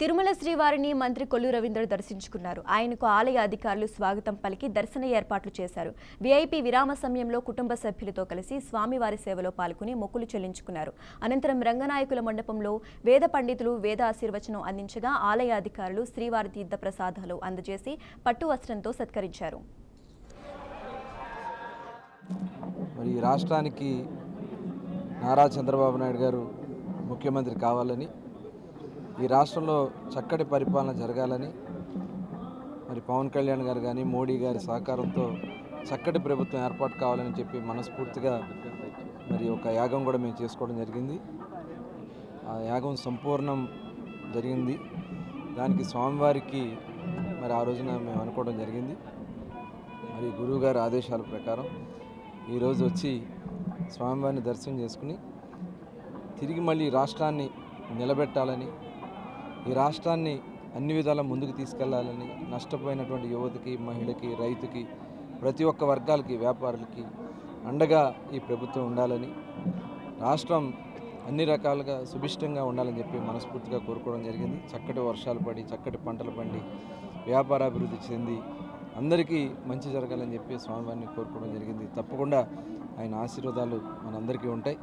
తిరుమల శ్రీవారిని మంత్రి కొల్లు రవీంద్ర దర్శించుకున్నారు. ఆయనకు ఆలయ అధికారులు స్వాగతం పలికి దర్శన ఏర్పాట్లు చేశారు. వీఐపీ విరామ సమయంలో కుటుంబ సభ్యులతో కలిసి స్వామివారి సేవలో పాల్గొని మొక్కులు చెల్లించుకున్నారు. అనంతరం రంగనాయకుల మండపంలో వేద పండితులు వేద ఆశీర్వచనం అందించగా ఆలయ అధికారులు శ్రీవారి తీర్థ ప్రసాదాలు అందజేసి పట్టు వస్త్రంతో సత్కరించారు. మరి రాష్ట్రానికి నారా చంద్రబాబు నాయుడు గారు ముఖ్యమంత్రి కావాలని ఈ రాష్ట్రంలో చక్కటి పరిపాలన జరగాలని మరి పవన్ కళ్యాణ్ గారు కానీ మోడీ గారి సహకారంతో చక్కటి ప్రభుత్వం ఏర్పాటు కావాలని చెప్పి మనస్ఫూర్తిగా మరి ఒక యాగం కూడా మేము చేసుకోవడం జరిగింది. ఆ యాగం సంపూర్ణం జరిగింది. దానికి స్వామివారికి మరి ఆ రోజున మేము అనుకోవడం జరిగింది. మరి గురువుగారి ఆదేశాల ప్రకారం ఈరోజు వచ్చి స్వామివారిని దర్శనం చేసుకుని తిరిగి మళ్ళీ రాష్ట్రాన్ని నిలబెట్టాలని ఈ రాష్ట్రాన్ని అన్ని విధాల ముందుకు తీసుకెళ్ళాలని నష్టపోయినటువంటి యువతకి మహిళకి రైతుకి ప్రతి ఒక్క వర్గాలకి వ్యాపారులకి అండగా ఈ ప్రభుత్వం ఉండాలని రాష్ట్రం అన్ని రకాలుగా సుభిష్టంగా ఉండాలని చెప్పి మనస్ఫూర్తిగా కోరుకోవడం జరిగింది. చక్కటి వర్షాలు పడి చక్కటి పంటలు పండి వ్యాపారాభివృద్ధి చెంది అందరికీ మంచి జరగాలని చెప్పి స్వామివారిని కోరుకోవడం జరిగింది. తప్పకుండా ఆయన ఆశీర్వాదాలు మనందరికీ ఉంటాయి.